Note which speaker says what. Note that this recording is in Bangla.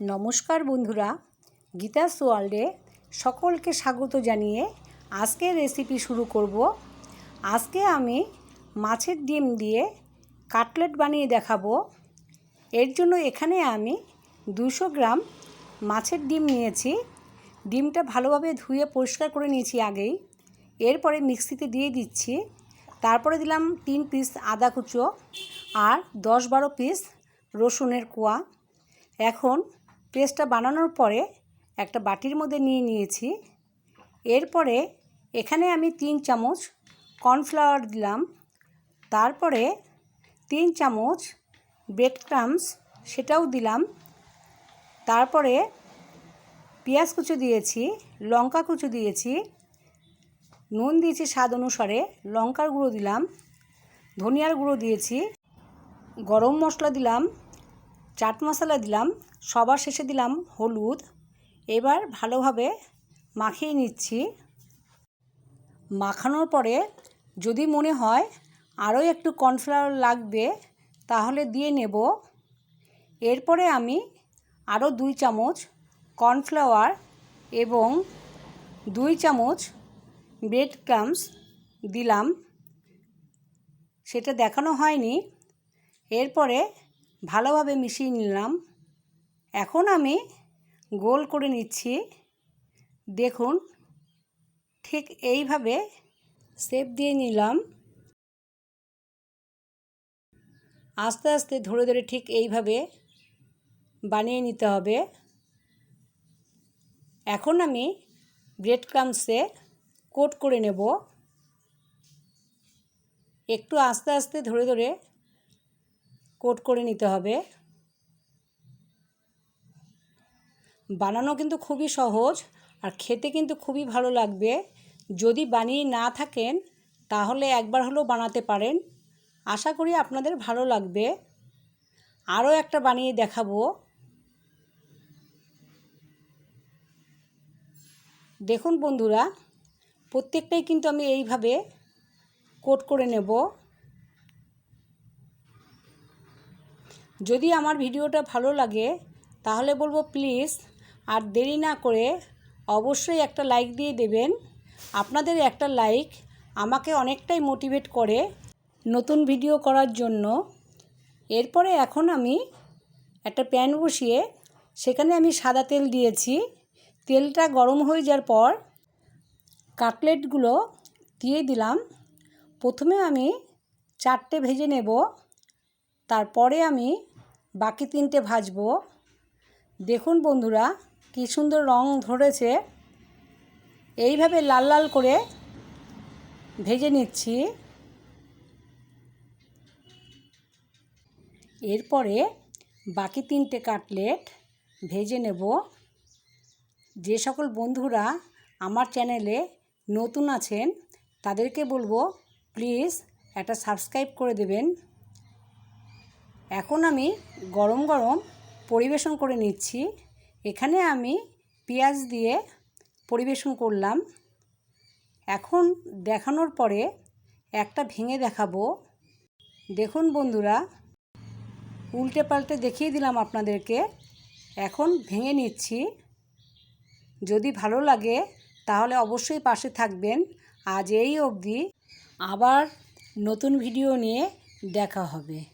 Speaker 1: নমস্কার বন্ধুরা, গীতাস ওয়ার্ল্ডে সকলকে স্বাগত জানিয়ে আজকে রেসিপি শুরু করব। আজকে আমি মাছের ডিম দিয়ে কাটলেট বানিয়ে দেখাবো। এর জন্য এখানে আমি দুশো গ্রাম মাছের ডিম নিয়েছি। ডিমটা ভালোভাবে ধুয়ে পরিষ্কার করে নিয়েছি আগেই। এরপরে মিক্সিতে দিয়ে দিচ্ছি। তারপরে দিলাম তিন পিস আদা কুচো আর দশ বারো পিস রসুনের কোয়া। এখন পেস্টটা বানানোর পরে একটা বাটির মধ্যে নিয়ে নিয়েছি। এরপরে এখানে আমি তিন চামচ কর্নফ্লাওয়ার দিলাম। তারপরে তিন চামচ ব্রেড ক্রামস সেটাও দিলাম। তারপরে পেঁয়াজ কুচো দিয়েছি, লঙ্কা কুচো দিয়েছি, নুন দিয়েছি স্বাদ অনুসারে, লঙ্কার গুঁড়ো দিলাম, ধনিয়ার গুঁড়ো দিয়েছি, গরম মশলা দিলাম চাট মশলা দিলাম, সবার শেষে দিলাম হলুদ। এবার ভালোভাবে মাখিয়ে নিচ্ছি। মাখানোর পরে যদি মনে হয় আরও একটু কর্নফ্লাওয়ার লাগবে, তাহলে দিয়ে নেব। এরপরে আমি আরও দুই চামচ কর্নফ্লাওয়ার এবং দুই চামচ ব্রেড ক্রামস দিলাম। সেটা দেখানো হয়নি। এরপরে ভালোভাবে মিশিয়ে নিলাম। এখন আমি গোল করে নিচ্ছি। দেখুন, ঠিক এইভাবে শেপ দিয়ে নিলাম। আস্তে আস্তে ধরে ধরে ঠিক এইভাবে বানিয়ে নিতে হবে। এখন আমি ব্রেড ক্রামসে কোট করে নেব। একটু আস্তে আস্তে ধরে ধরে কোট করে নিতে হবে। বানানো কিন্তু খুবই সহজ আর খেতে কিন্তু খুবই ভালো লাগবে। যদি বানিয়ে না থাকেন, তাহলে একবার হলেও বানাতে পারেন। আশা করি আপনাদের ভালো লাগবে। আরও একটা বানিয়ে দেখাবো। দেখুন বন্ধুরা, প্রত্যেকটাই কিন্তু আমি এইভাবে কোট করে নেব। যদি আমার ভিডিওটা ভালো লাগে, তাহলে বলব প্লিজ আর দেরি না করে অবশ্যই একটা লাইক দিয়ে দেবেন। আপনাদের একটা লাইক আমাকে অনেকটাই মোটিভেট করে নতুন ভিডিও করার জন্য। এরপরে এখন আমি একটা প্যান বসিয়ে, সেখানে আমি সাদা তেল দিয়েছি। তেলটা গরম হয়ে যাওয়ার পর কাটলেটগুলো দিয়ে দিলাম। প্রথমে আমি চারটে ভেজে নেব। তারপরে আমি বাকি তিনটে ভাজবো। দেখুন বন্ধুরা, কি সুন্দর রং ধরেছে। এইভাবে লাল লাল করে ভেজে নিচ্ছি। এরপরে বাকি তিনটে কাটলেট ভেজে নেব। যে সকল বন্ধুরা আমার চ্যানেলে নতুন আছেন, তাদেরকে বলব, প্লিজ একটা সাবস্ক্রাইব করে দেবেন। এখন আমি গরম গরম পরিবেশন করে নিচ্ছি। এখানে আমি পেঁয়াজ দিয়ে পরিবেশন করলাম। এখন দেখানোর পরে একটা ভেঙে দেখাবো। দেখুন বন্ধুরা, উল্টে পাল্টে দেখিয়ে দিলাম আপনাদেরকে। এখন ভেঙে নিচ্ছি। যদি ভালো লাগে তাহলে অবশ্যই পাশে থাকবেন। আজ এই অবধি। আবার নতুন ভিডিও নিয়ে দেখা হবে।